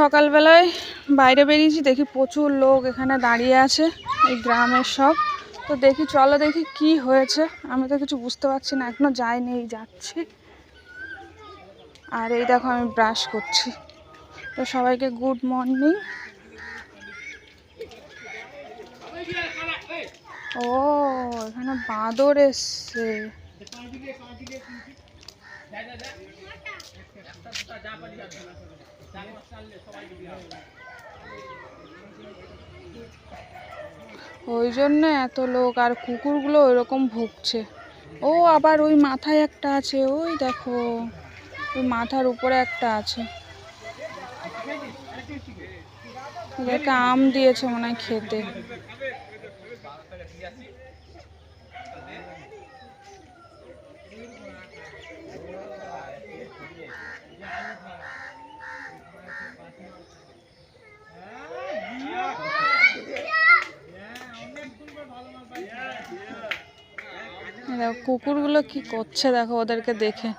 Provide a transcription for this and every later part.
সকালবেলায় বাইরে বেরিয়েছি, দেখি প্রচুর লোক এখানে দাঁড়িয়ে আছে, এই গ্রামের সব। তো দেখি, চলো দেখি কি হয়েছে। আমি তো কিছু বুঝতে পারছি না, এখনও যাইনি, এই যাচ্ছি। আর এই দেখো, আমি ব্রাশ করছি। তো সবাইকে গুড মর্নিং ও, এখানে বাঁদর এসছে। ওই জন্য এত লোক আর কুকুরগুলো ওইরকম ভুগছে। ও আবার ওই মাথায় একটা আছে, ওই দেখো, ওই মাথার উপরে একটা আছে। আম দিয়েছে মনে হয় খেতে এই দেখো কুকুরগুলো কি করছে দেখো ওদেরকে দেখে।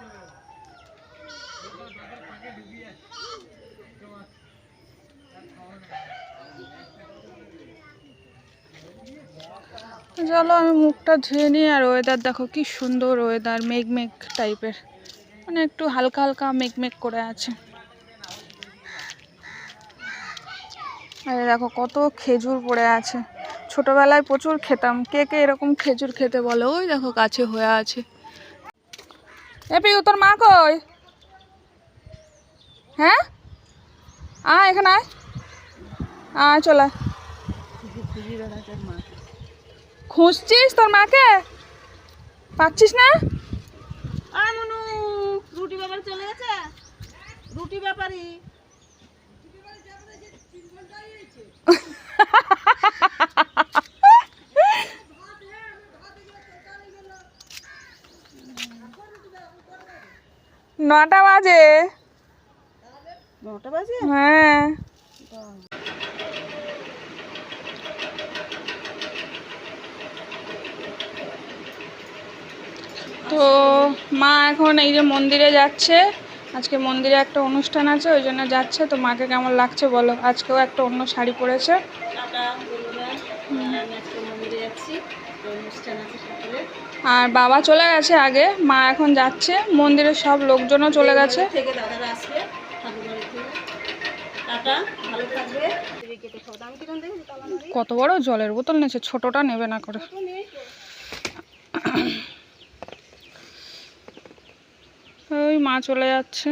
চলো আমি মুখটা ধুয়ে নিই আর ওয়েদার দেখো কি সুন্দর ওয়েদার মেঘ মেঘ টাইপের মানে একটু হালকা হালকা মেঘ মেঘ করে আছে। আর দেখো কত খেজুর পড়ে আছে। ছোটবেলায় প্রচুর খেতাম। কে কে এরকম খেজুর খেতে বলে? ওই দেখো কাছে হয়ে আছে। এপি তোর মা কই? হ্যাঁ? আয়, এখানে আয়। আয়, চলে খুঁজছিস তোর মাকে? পাচ্ছিস না? মনু। রুটি ব্যাপারে চলে গেছে? রুটি নটা বাজে। নটা বাজে? হ্যাঁ। তো মা এখন এই যে মন্দিরে যাচ্ছে। আজকে মন্দিরে একটা অনুষ্ঠান আছে ওই জন্য যাচ্ছে। তো মাকে কেমন লাগছে বলো? আজকেও একটা অন্য শাড়ি পরেছে। আর বাবা চলে গেছে আগে মা এখন যাচ্ছে মন্দিরের সব লোকজনও চলে গেছে। থেকে দাদারা আসবে টাটা ভালো থাকবে। কত বড় জলের বোতল নিয়েছে ছোটটা নেবে না করে। ওই মা চলে যাচ্ছে।